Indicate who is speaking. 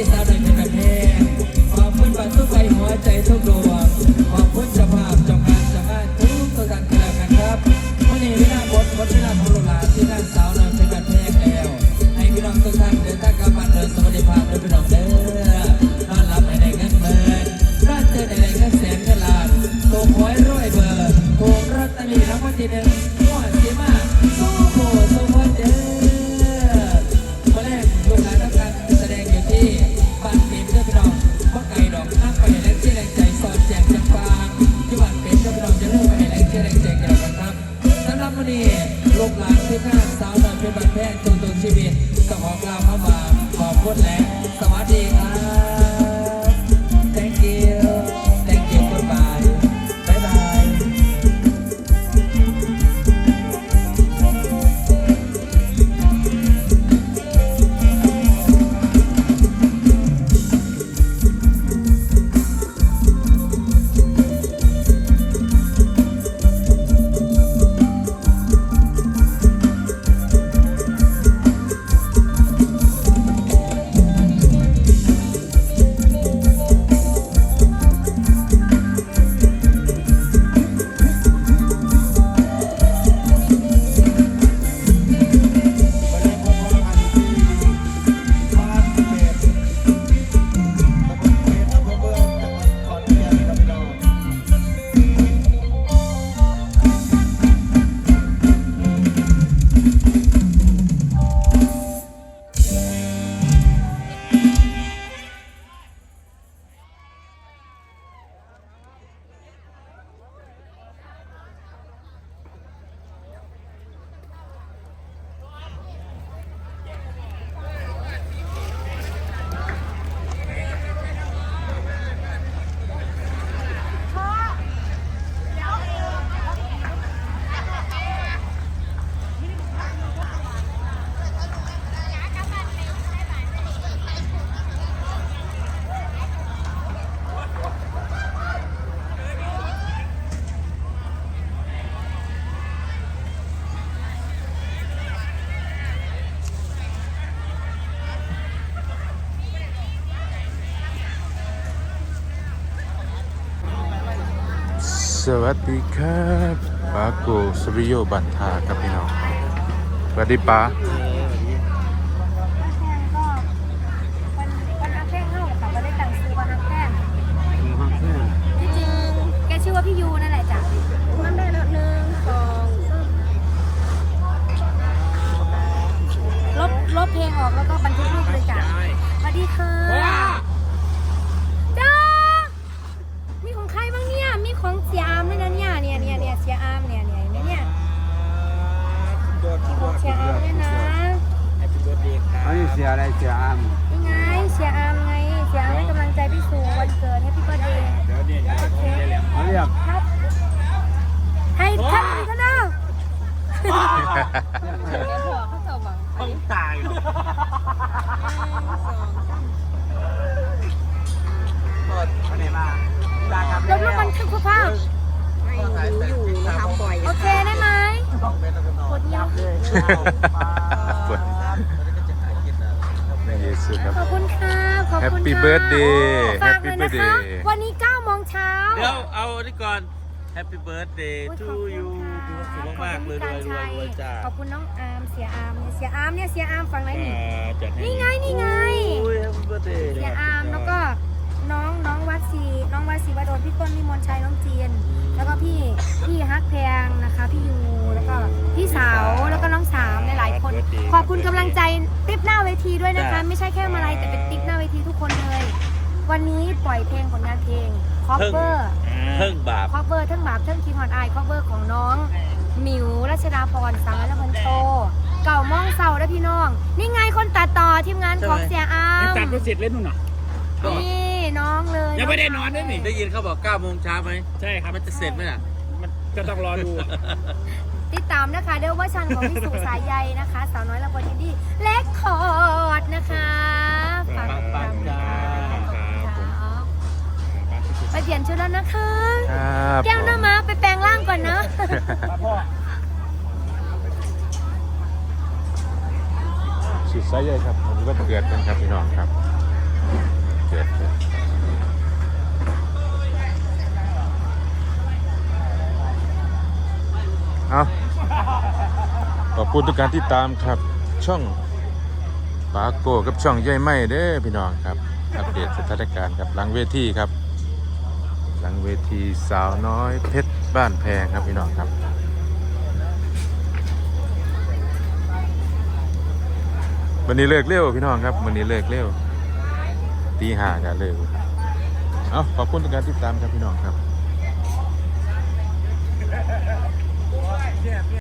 Speaker 1: ที่สาวใดเผ่นแห้งขอบคุณบัตรทุกใบหัวใจทุกดวงคขอบคุณสภาพจงงานจากงานทุกตัวดันกต่าล้วกันครับวันนี้เวลาบดบดเวลาขอโรงลานที่นั่สาวน้อยเป็นแบบแห้งแล้ว ให้พี่น้องทุกท่านเดินทางกลับบ้นเดินสวัสดิภาพเดินพี่น้องเด้อนอนหลับในในเงินเบิร์นร่านเจอในในเงินแสนเงินล้านโตหวยรวยเบอร์โตรัตนีรังวัลที่หนึ่ง คุณสวัสดี
Speaker 2: วัสดีครับปาโกสวิโยบันทาครับพี่น้องสวัสดีป้า
Speaker 3: แพงก็วันวันฮักแพงเข้าค่ะก็ได้ตังซื้อวันฮักแพงที่จริงแกชื่อว่าพี่ยูนั่นแหละจ้ะมันได้แล้วหนึ่งสองลบลบเพลงออกแล้วก็บันทึกรูปเลยจ้ะสวัสดีค่ะจ้ามีของใครบ้างเนี่ย มีของเสียอามด้วยนะเนี่ยเนี่ยเนี่ยเนี่ยเสียอามเนี่ยเนี่ยเห็นไหมเนี่ยมีของ เสียอามด้วยนะ
Speaker 4: อันนี้เสียอะไรเสียอาม
Speaker 3: นี่ไงเชียร์อาร์มไงเชียร์อาร์มให้กำลังใจพี่สูวันเกิดให้พี่เบิร์ดเดย์โอเค
Speaker 4: เขาเรียก
Speaker 3: ครับให้ท่านอีกนะ
Speaker 4: ต้องตาย
Speaker 3: ยับ
Speaker 2: ปวดนี่เยซูครับ
Speaker 3: ขอบคุณค่ะขอบคุณ
Speaker 2: Happy
Speaker 3: ค่ะ
Speaker 2: birthday
Speaker 3: ฝากเลย
Speaker 2: Happy
Speaker 3: นะคะ
Speaker 2: birthday
Speaker 3: วันนี้9โมงเช้า
Speaker 5: เดี๋ยวเอาอันนี้ก่อน Happy Birthday
Speaker 3: โอ้ย
Speaker 5: to
Speaker 3: ขอบคุณ
Speaker 5: you
Speaker 3: ค่ะ
Speaker 5: ดูสุขมากๆเลยรวยรวยรวยจ้า
Speaker 3: ขอบคุณน้องอาร์มเสียอาร์มเนี่ยเสียอาร์มเนี่ยเสียอาร์มฟังไหนนี่
Speaker 5: จัดให้
Speaker 3: นี่ไงนี่ไง
Speaker 5: โอ้ย Happy Birthday
Speaker 3: เสียอามแล้วก็น้องน้องวัดศรีน้องวัดศรีวดลพี่ต้นพี่มนชัยน้องเจียน แล้วก็พี่พี่ฮักแพงนะคะ พี่ยูแล้วก็ พี่สาวแล้วก็น้องสามหลายๆคน ขอบคุณกำลังใจติ๊บหน้าเวทีด้วยนะคะ ไม่ใช่แค่มาลัยแต่เป็นติ๊บหน้าเวทีทุกคนเลย วันนี้ปล่อยเพลงผลงานเพลงคอปเปอร์
Speaker 5: เพิ่งบาป
Speaker 3: คอปเปอร์ทั้งบาปทั้งคิมฮอนไอคอปเปอร์ของน้องหมิวรัชดาพรสังและพันโตเก่ามองเสาและพี่น้อง นี่ไงคนตัดต่อทีมงานของเสียอาม
Speaker 4: ตัดไปเสร็จเล่นนู่นน่ะ
Speaker 3: นี่น้องเลย
Speaker 4: ยังไม่ได้นอนด้วยนี่
Speaker 5: ได้ยินเขาบอก9โมงเช้าไหม
Speaker 4: ใช่ครับ
Speaker 5: มันจะเสร็จไหมล่ะ
Speaker 4: มันก็ต้องรอดูอะ
Speaker 3: ติดตามนะคะเดอเวอร์ชันของพี่สุสายใยนะคะ สาวน้อยละคนยินดีเล็กคอร์ดนะคะฝากติดตามนะคะไปเปลี่ยนชุดแล้วนะคะ
Speaker 2: ครับ
Speaker 3: แก้วหน้าม้าไปแปลงร่างก่อนนะ
Speaker 2: สุดสายใยครับผมก็เกิดกันครับพี่น้องครับเกิด เอาขอบคุณทุกการติดตามครับ ช่องปาโกกับช่องย่อยไม่เด้อพี่น้องครับ อัปเดตสถานการณ์ครับหลังเวทีครับ หลังเวทีสาวน้อยเพชรบ้านแพงครับพี่น้องครับวันนี้เลิกเร็วพี่น้องครับวันนี้เลิกเร็วตีห้ากันเลิกเอาขอบคุณทุกการติดตามครับพี่น้องครับ yeah.